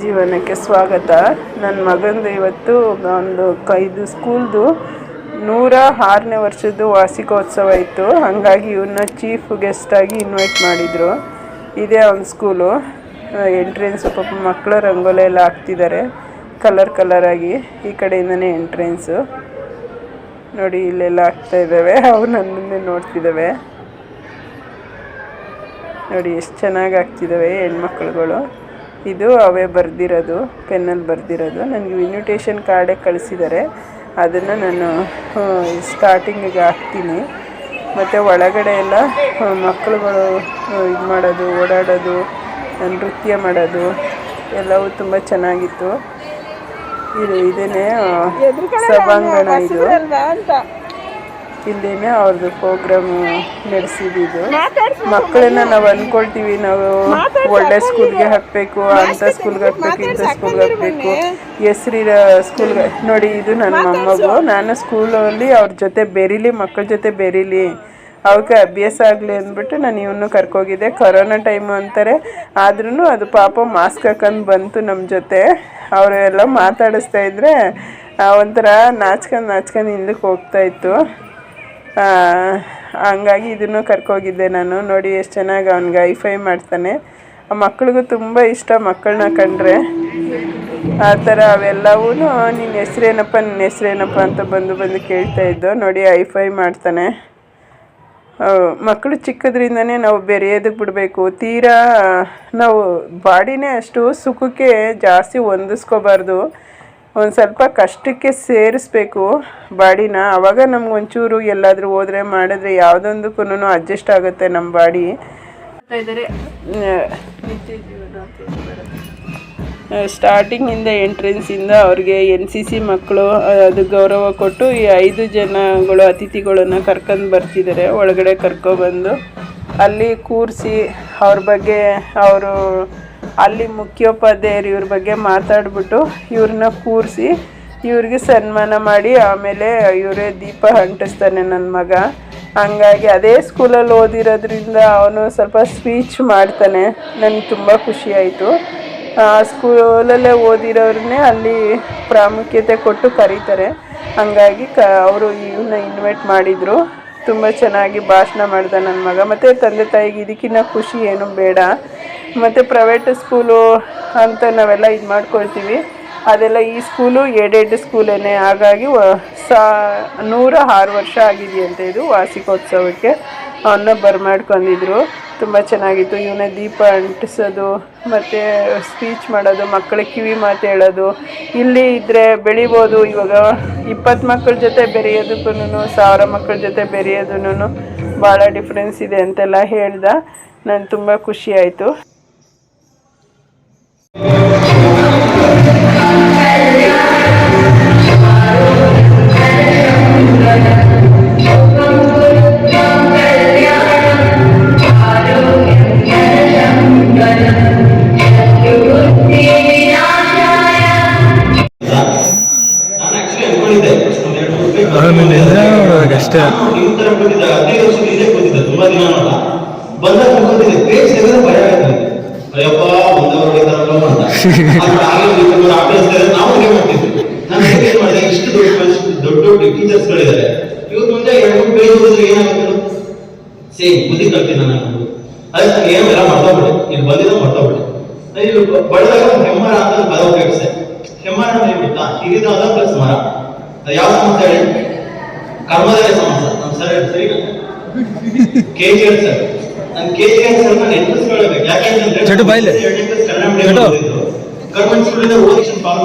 ಜೀವನಕ್ಕೆ ಸ್ವಾಗತ. ನನ್ನ ಮಗಂದು ಇವತ್ತು ಒಂದು ಕೈದು ಸ್ಕೂಲ್ದು ನೂರ ಆರನೇ ವರ್ಷದ್ದು ವಾರ್ಷಿಕೋತ್ಸವ ಇತ್ತು. ಹಾಗಾಗಿ ಇವನ್ನ ಚೀಫ್ ಗೆಸ್ಟಾಗಿ ಇನ್ವೈಟ್ ಮಾಡಿದರು. ಇದೇ ಅವ್ನ ಸ್ಕೂಲು. ಎಂಟ್ರೆನ್ಸು ಪಾಪ ಮಕ್ಕಳು ರಂಗೋಲಿ ಎಲ್ಲ ಹಾಕ್ತಿದ್ದಾರೆ ಕಲರ್ ಕಲರಾಗಿ ಈ ಕಡೆಯಿಂದನೇ ಎಂಟ್ರೆನ್ಸು ನೋಡಿ, ಇಲ್ಲೆಲ್ಲ ಆಗ್ತಾ ಇದ್ದಾವೆ ಅವು ನನ್ನನ್ನೇ ನೋಡ್ತಿದ್ದಾವೆ ನೋಡಿ, ಎಷ್ಟು ಚೆನ್ನಾಗಿ ಆಗ್ತಿದ್ದಾವೆ ಹೆಣ್ಮಕ್ಳುಗಳು. ಇದು ಅವೇ ಬರೆದಿರೋದು ಪೆನ್ನಲ್ಲಿ ಬರೆದಿರೋದು. ನನಗೆ ಇನ್ವಿಟೇಷನ್ ಕಾರ್ಡೇ ಕಳಿಸಿದ್ದಾರೆ ಅದನ್ನು ನಾನು ಸ್ಟಾರ್ಟಿಂಗಿಗೆ ಹಾಕ್ತೀನಿ. ಮತ್ತು ಒಳಗಡೆ ಎಲ್ಲ ಮಕ್ಕಳುಗಳು ಇದು ಮಾಡೋದು ಓಡಾಡೋದು ನೃತ್ಯ ಮಾಡೋದು ಎಲ್ಲವೂ ತುಂಬ ಚೆನ್ನಾಗಿತ್ತು. ಇದು ಇದೇನೇ ಸಭಾಂಗಣ ಇದು. ಇಲ್ಲೇನೆ ಅವ್ರದ್ದು ಪ್ರೋಗ್ರಾಮ್ ನಡೆಸಿದ್ದು ಮಕ್ಕಳನ್ನ ನಾವು ಅನ್ಕೊಳ್ತೀವಿ ನಾವು ಒಳ್ಳೆ ಸ್ಕೂಲ್ಗೆ ಹಾಕಬೇಕು ಅಂತ ಸ್ಕೂಲ್ಗೆ ಹಾಕ್ಬೇಕು ಇಂಥ ಸ್ಕೂಲ್ಗೆ ಹಾಕಬೇಕು. ಹೆಸ್ರಿರ ಸ್ಕೂಲ್ಗೆ ನೋಡಿ ಇದು ನನ್ನ ಮೊಮ್ಮಗು. ನಾನು ಸ್ಕೂಲಲ್ಲಿ ಅವ್ರ ಜೊತೆ ಬೆರೀಲಿ ಮಕ್ಕಳ ಜೊತೆ ಬೆರೀಲಿ. ಅವಕ್ಕೆ ಅಭ್ಯಾಸ ಆಗಲಿ ಅಂದ್ಬಿಟ್ಟು ನಾನು ಇವನು ಕರ್ಕೋಗಿದ್ದೆ. ಕೊರೋನಾ ಟೈಮು ಅಂತಾರೆ. ಆದ್ರೂ ಅದು ಪಾಪ ಮಾಸ್ಕ್ ಹಾಕೊಂಡು ಬಂತು ನಮ್ಮ ಜೊತೆ. ಅವರೆಲ್ಲ ಮಾತಾಡಿಸ್ತಾ ಇದ್ರೆ ಆ, ಒಂಥರ ನಾಚ್ಕೊಂಡು ನಾಚ್ಕೊಂಡು ಹಿಂದಕ್ಕೆ ಹೋಗ್ತಾ ಇತ್ತು. ಆ, ಹಂಗಾಗಿ ಇದನ್ನು ಕರ್ಕೋಗಿದ್ದೆ ನಾನು. ನೋಡಿ, ಎಷ್ಟು ಚೆನ್ನಾಗಿ ಅವ್ನಿಗೆ ಐಫೈ ಮಾಡ್ತಾನೆ. ಆ ಮಕ್ಳಿಗೂ ತುಂಬ ಇಷ್ಟ ಮಕ್ಕಳನ್ನ ಕಂಡ್ರೆ. ಆ ಥರ ಅವೆಲ್ಲವೂ ನಿನ್ನ ಹೆಸ್ರೇನಪ್ಪ ನಿನ್ನ ಹೆಸ್ರೇನಪ್ಪ ಅಂತ ಬಂದು ಬಂದು ಕೇಳ್ತಾ ಇದ್ದು. ನೋಡಿ ಐಫೈ ಮಾಡ್ತಾನೆ. ಮಕ್ಕಳು ಚಿಕ್ಕದ್ರಿಂದನೇ ನಾವು ಬೆರೆಯೋದಕ್ಕೆ ಬಿಡಬೇಕು? ತೀರಾ ನಾವು ಬಾಡಿನೇ ಅಷ್ಟು ಸುಖಕ್ಕೆ ಜಾಸ್ತಿ ಹೊಂದಿಸ್ಕೋಬಾರ್ದು. ಒಂದು ಸ್ವಲ್ಪ ಕಷ್ಟಕ್ಕೆ ಸೇರಿಸ್ಬೇಕು ಬಾಡಿನ. ಆವಾಗ ನಮ್ಗೆ ಒಂಚೂರು ಎಲ್ಲಾದರೂ ಹೋದರೆ ಮಾಡಿದ್ರೆ ಯಾವುದೊಂದಕ್ಕೂ ಅಡ್ಜಸ್ಟ್ ಆಗುತ್ತೆ ನಮ್ಮ ಬಾಡಿ. ಸ್ಟಾರ್ಟಿಂಗಿಂದ ಎಂಟ್ರೆನ್ಸಿಂದ ಅವ್ರಿಗೆ ಎನ್ ಸಿ ಸಿ ಮಕ್ಕಳು ಅದು ಗೌರವ ಕೊಟ್ಟು ಈ ಐದು ಜನಗಳು ಅತಿಥಿಗಳನ್ನು ಕರ್ಕೊಂಡು ಬರ್ತಿದ್ದಾರೆ. ಒಳಗಡೆ ಕರ್ಕೊಬಂದು ಅಲ್ಲಿ ಕೂರಿಸಿ ಅವ್ರ ಬಗ್ಗೆ ಅವರು ಅಲ್ಲಿ ಮುಖ್ಯೋಪಾಧ್ಯಾಯರು ಇವ್ರ ಬಗ್ಗೆ ಮಾತಾಡ್ಬಿಟ್ಟು ಇವ್ರನ್ನ ಕೂರಿಸಿ ಇವ್ರಿಗೆ ಸನ್ಮಾನ ಮಾಡಿ ಆಮೇಲೆ ಇವರೇ ದೀಪ ಅಂಟಿಸ್ತಾನೆ ನನ್ನ ಮಗ. ಹಂಗಾಗಿ ಅದೇ ಸ್ಕೂಲಲ್ಲಿ ಓದಿರೋದ್ರಿಂದ ಅವನು ಸ್ವಲ್ಪ ಸ್ಪೀಚ್ ಮಾಡ್ತಾನೆ. ನನಗೆ ತುಂಬ ಖುಷಿಯಾಯಿತು ಸ್ಕೂಲಲ್ಲೇ ಓದಿರೋರನ್ನೇ ಅಲ್ಲಿ ಪ್ರಾಮುಖ್ಯತೆ ಕೊಟ್ಟು ಕರೀತಾರೆ. ಹಂಗಾಗಿ ಕ ಅವರು ಇವನ್ನ ಇನ್ವೈಟ್ ಮಾಡಿದರು. ತುಂಬ ಚೆನ್ನಾಗಿ ಭಾಷಣ ಮಾಡಿದ ನನ್ನ ಮಗ. ಮತ್ತು ತಂದೆ ತಾಯಿಗೆ ಇದಕ್ಕಿಂತ ಖುಷಿ ಏನು ಬೇಡ. ಮತ್ತು ಪ್ರೈವೇಟ್ ಸ್ಕೂಲು ಅಂತ ನಾವೆಲ್ಲ ಇದು ಮಾಡ್ಕೊಳ್ತೀವಿ. ಅದೆಲ್ಲ ಈ ಸ್ಕೂಲು ಏಡೆಡ್ ಸ್ಕೂಲೇ ಹಾಗಾಗಿ ಸಾ, ನೂರ ಆರು ವರ್ಷ ಆಗಿದೆಯಂತೆ ಇದು ವಾರ್ಷಿಕೋತ್ಸವಕ್ಕೆ. ಅವನ್ನ ಬರ್ಮಾಡ್ಕೊಂಡಿದ್ರು. ತುಂಬ ಚೆನ್ನಾಗಿತ್ತು. ಇವನ್ನ ದೀಪ ಅಂಟಿಸೋದು, ಮತ್ತು ಸ್ಪೀಚ್ ಮಾಡೋದು ಮಕ್ಕಳಿಗೆ ಕಿವಿ ಮಾತು ಹೇಳೋದು. ಇಲ್ಲಿ ಇದ್ದರೆ ಬೆಳಿಬೋದು. ಇವಾಗ ಇಪ್ಪತ್ತು ಮಕ್ಕಳ ಜೊತೆ ಬೆರೆಯೋದಕ್ಕೂ ಸಾವಿರ ಮಕ್ಕಳ ಜೊತೆ ಬೆರೆಯೋದೂ ಭಾಳ ಡಿಫ್ರೆನ್ಸ್ ಇದೆ ಅಂತೆಲ್ಲ ಹೇಳ್ದ. ನಾನು ತುಂಬ ಖುಷಿ ಬಂದಿದ್ದೆ ತುಂಬಾ ದಿನ ಪೇಜ್ ತೆಗೆದ್ರೆ ಭಯ ಆಗುತ್ತೆ ಅಯ್ಯಪ್ಪ ಒಂದವರು ಹೊಡಿತಾರಲ್ಲ ಅಂತ ನೀವು ಮಾಡ್ತಿದ್ವಿ ನಾನು ಏನ್ ಮಾಡಿದೆ ಇಷ್ಟು ದೊಡ್ಡ ದೊಡ್ಡ ಟೀಚರ್ಸ್ ಗಳಿದ್ದಾರೆ. ಇವ್ರ ಮುಂದೆ ಎರಡು ಮೂರು ಪೇಜ್ ಓದಿದ್ರೆ ಏನಾಗುತ್ತೆ ಸೇಮ್ ಬುದ್ಧಿ ಕಲ್ತೀನಿ ನಾನು ಅದಕ್ಕೆ ಏನು ಎಲ್ಲ ಮರ್ತೋಗ್ಬಿಟ್ಟೆ. ಇಲ್ಲಿ ಬಂದಿರೋ ಮರ್ತೋಗ್ಬಿಟ್ಟೆ. ಬಡದಾಗ ಹೆಮ್ಮರ ಅಂತ ಒಂದು ಪದ ಉಪಯೋಗಿಸಿದೆ ಹೆಮ್ಮರ ಅಂದ್ರೆ ಏನ್ ಗೊತ್ತಾ ಹಿರಿದಾದ ಪ್ಲಸ್ ಮರ. ಯಾವ ಸಮಸ್ಯೆ ಹೇಳಿ? ಕರ್ಮದಲ್ಲೇ ಸಮಸ್ಯೆ. ನಮ್ಮ ಸರ್ ಸರಿ ಕೆ ಜಿ ಎಲ್ ಸರ್ ನಾನು ಕೆ ಜಿ ಎಲ್ ಸರ್ ನಾನು ನೆನಪಿಸ್ಕೊಳ್ಬೇಕು ಕ್ಲಾಸ್ ಕನ್ನಡ ಮೀಡಿಯಂ ಸ್ಕೂಲಿಂದ ಫಾರ್ಮ್